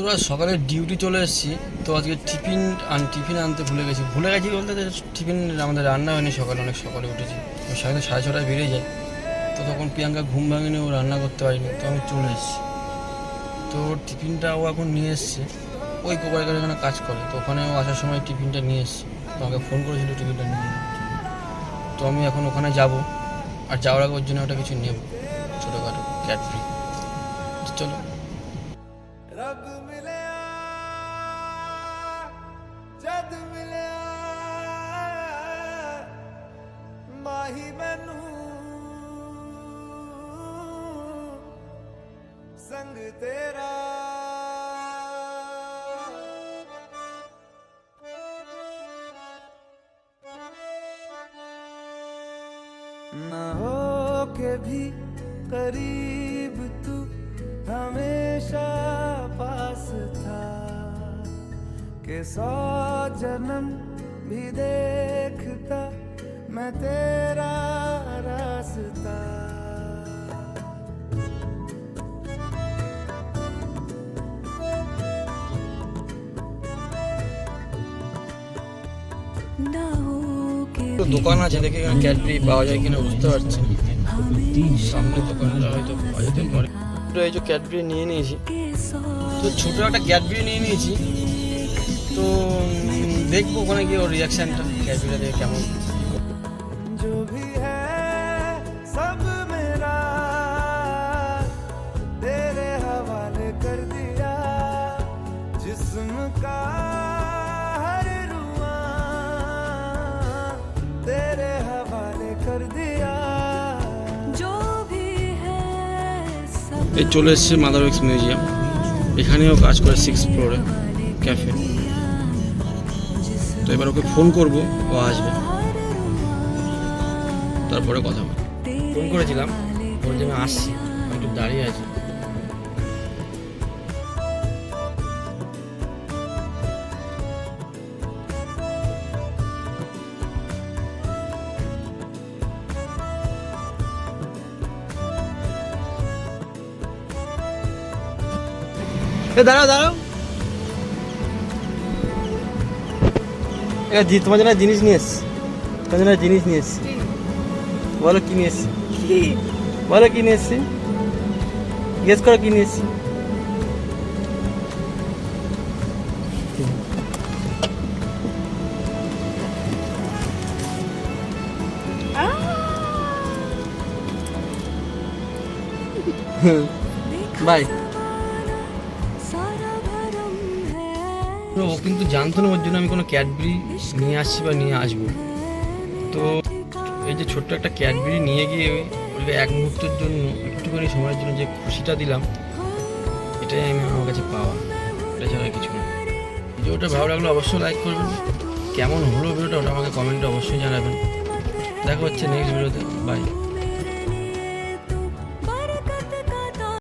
তোরা সকালে ডিউটি চলে এসেছি। তো আজকে টিফিন আন টিফিন আনতে ভুলে গেছি। ভুলে গেছি বলতে টিফিন আমাদের রান্না হয়নি সকালে, অনেক সকালে উঠেছি। সাড়ে সাড়ে ছটায় বেরিয়ে যায় তো তখন প্রিয়াঙ্কা ঘুম ভাঙেনি, ও রান্না করতে পারিনি। তো আমি চলে এসেছি। তো টিফিনটা ও এখন নিয়ে এসছে। ওই কোপাইকার এখানে কাজ করে। তো ওখানে ও আসার সময় টিফিনটা নিয়ে এসছে। তো আমাকে ফোন করেছিল টিফিনটা নিয়ে তো আমি এখন ওখানে যাব। আর যাওয়ার আগে ওর জন্য ওটা কিছু নেব। ছোটোখাটো ক্যাটফ্রি চলো। ਰੱਬ ਮਿਲਿਆ ਜਦ ਮਿਲਿਆ ਮਾਹੀ ਮੈਨੂੰ ਸੰਗ ਤੇਰਾ ना हो के भी करीब कि सौ जन्म भी देखता मैं तेरा रास्ता তো দোকান আছে দেখে এখানে ক্যাডবেরি পাওয়া যায় কিনা বুঝতে পারছি না। সামনে দোকানটা হয়তো পাওয়া যেতে পারে তো এই যে ক্যাডবেরি নিয়ে নিয়েছি তো ছোটো একটা ক্যাডবেরি নিয়ে নিয়েছি তো দেখব ওখানে গিয়ে ওর রিয়াকশানটা ক্যাফেটা দেখে কেমন। এই চলে এসেছে মাদার মিউজিয়াম। এখানেও কাজ করে সিক্স ফ্লোরে ক্যাফে এবার ওকে ফোন করব, ও আসবে। তারপরে কথা বলব ফোন করেছিলাম, বলছে আমি আসছি, আমি একটু দাঁড়িয়ে আছি। দাঁড়াও দাঁড়াও। এ জি তোমার জন্য জিনিস নিয়ে এসছি তোমার জন্য জিনিস নিয়ে এসছি বলো কি নিয়ে এসছি বলো কি নিয়ে এসছি গেস করো কি নিয়ে এসছি বাই ও কিন্তু জানতো না ওর জন্য আমি কোনো ক্যাডবেরি নিয়ে আসছি বা নিয়ে আসব। তো এই যে ছোট্ট একটা ক্যাডবেরি নিয়ে গিয়ে ওকে এক মুহূর্তের জন্য, একটুখানি সময়ের জন্য যে খুশিটা দিলাম, এটাই আমি আমার কাছে পাওয়া। এটা ছাড়া কিছু না। ভিডিওটা ভালো লাগলে অবশ্যই লাইক করবেন। কেমন হলো ভিডিওটা ওটা আমাকে কমেন্টে অবশ্যই জানাবেন। দেখা হচ্ছে নেক্সট ভিডিওতে বাই